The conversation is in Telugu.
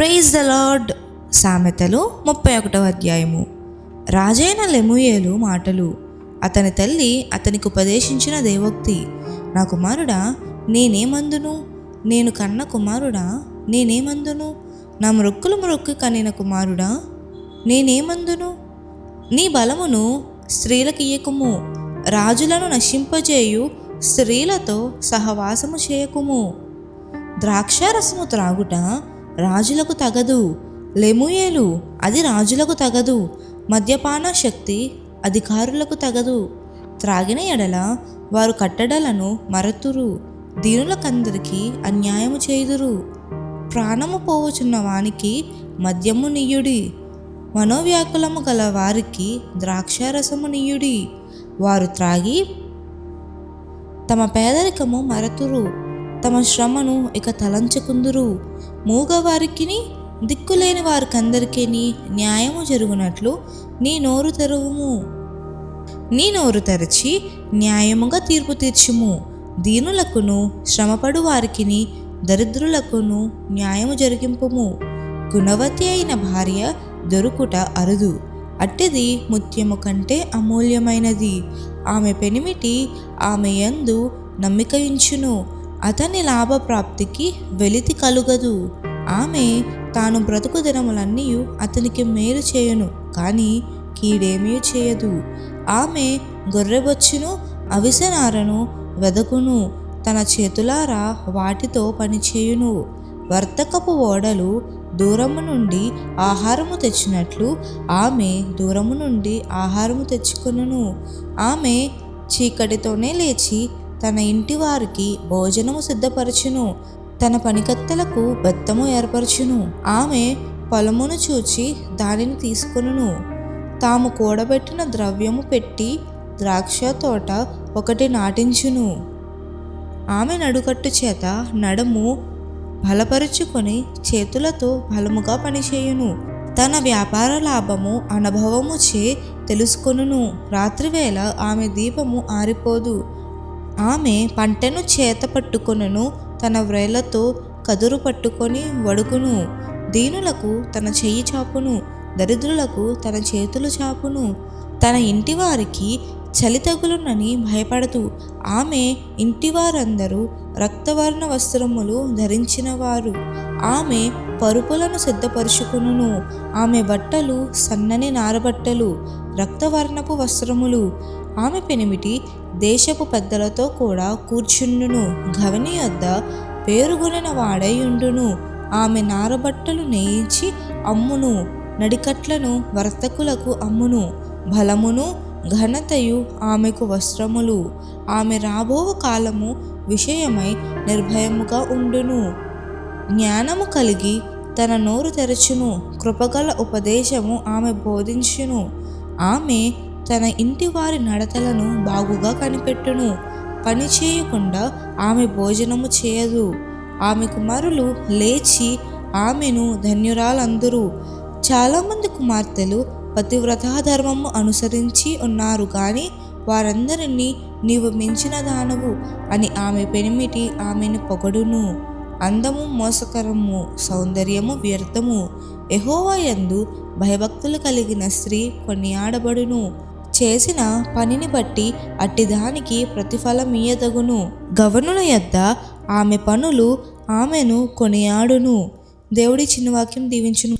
ప్రైజ్ ద లార్డ్ సామెతలు ముప్పై ఒకటవ అధ్యాయము. రాజైన లెముయేలు మాటలు. అతని తల్లి అతనికి ఉపదేశించిన దేవోక్తి. నా కుమారుడా నేనేమందును? నేను కన్న కుమారుడా నేనేమందును? నా మృక్కులు మృక్కు కనిన కుమారుడా నేనేమందును? నీ బలమును స్త్రీలకు ఇయ్యకుము. రాజులను నశింపజేయు స్త్రీలతో సహవాసము చేయకుము. ద్రాక్షారసము త్రాగుట రాజులకు తగదు. లెముయేలు అది రాజులకు తగదు. మద్యపాన శక్తి అధికారులకు తగదు. త్రాగిన ఎడల వారు కట్టడలను మరతురు. దీనులకందరికీ అన్యాయము చేయుదురు. ప్రాణము పోవచున్న వానికి మద్యము నీయుడి. మనోవ్యాకులము గల వారికి ద్రాక్షారసము నీయుడి. వారు త్రాగి తమ పేదరికము మరతురు. తమ శ్రమను ఇక తలంచకుందురు. మూగవారికిని దిక్కులేని వారికందరికీ న్యాయము జరుగునట్లు నీ నోరు తెరువుము. నీ నోరు తెరచి న్యాయముగా తీర్పు తీర్చుము. దీనులకును శ్రమపడు వారికిని దరిద్రులకును న్యాయము జరిగింపుము. గుణవతి అయిన భార్య దొరుకుట అరుదు. అట్టిది ముత్యము కంటే అమూల్యమైనది. ఆమె పెనిమిటి ఆమె యందు నమ్మికయించును. అతని లాభప్రాప్తికి వెలితి కలుగదు. ఆమె తాను బ్రతుకు దినములన్నీ అతనికి మేలు చేయును కానీ కీడేమీ చేయదు. ఆమె గొర్రెబొచ్చును అవిసెనారను వెదకును తన చేతులారా వాటితో పనిచేయును. వర్తకపు ఓడలు దూరము నుండి ఆహారము తెచ్చినట్లు ఆమె దూరము నుండి ఆహారము తెచ్చుకొనును. ఆమె చీకటితోనే లేచి తన ఇంటి వారికి భోజనము సిద్ధపరచును. తన పనికత్తలకు బెత్తము ఏర్పరచును. ఆమె పొలమును చూచి దానిని తీసుకొనును. తాము కూడబెట్టిన ద్రవ్యము పెట్టి ద్రాక్ష తోట ఒకటి నాటించును. ఆమె నడుకట్టు చేత నడుము బలపరుచుకొని చేతులతో బలముగా పనిచేయును. తన వ్యాపార లాభము అనుభవము చే తెలుసుకొనును. రాత్రివేళ ఆమె దీపము ఆరిపోదు. ఆమె పంటను చేత పట్టుకొనను తన వ్రేళ్ళతో కదురు పట్టుకొని వడుకును. దీనులకు తన చెయ్యి చాపును దరిద్రులకు తన చేతులు చాపును. తన ఇంటి వారికి చలి తగులునని భయపడదు. ఆమె ఇంటివారందరూ రక్తవర్ణ వస్త్రములు ధరించినవారు. ఆమె పరుపులను సిద్ధపరుచుకును ఆమె బట్టలు సన్నని నారబట్టలు. రక్తవర్ణపు వస్త్రములు. ఆమె పెనిమిటి దేశపు పెద్దలతో కూడా కూర్చుండును. గవని వద్ద పేరుగొనిన వాడయుండును. ఆమె నారబట్టలు నేయించి అమ్మును. నడికట్లను వర్తకులకు అమ్మును. బలమును ఘనతయు ఆమెకు వస్త్రములు. ఆమె రాబో కాలము విషయమై నిర్భయముగా ఉండును. జ్ఞానము కలిగి తన నోరు తెరచును. కృపగల ఉపదేశము ఆమె బోధించును. ఆమె తన ఇంటి వారి నడతలను బాగుగా కనిపెట్టును. పని చేయకుండా ఆమె భోజనము చేయదు. ఆమె కుమారులు లేచి ఆమెను ధన్యురాలందరూ. చాలామంది కుమార్తెలు పతివ్రతా ధర్మము అనుసరించి ఉన్నారు కానీ వారందరినీ నీవు మించిన దానవు అని ఆమె పెనిమిటి ఆమెను పొగడును. అందము మోసకరము సౌందర్యము వ్యర్థము. ఎహోవాయందు భయభక్తులు కలిగిన స్త్రీ కొనియాడబడును. చేసిన పనిని బట్టి అట్టిదానికి ప్రతిఫలమీయదగును గవనుల యొద్ద ఆమె పనులు ఆమెను కొనియాడును. దేవుడి చిన్న వాక్యం దీవించును.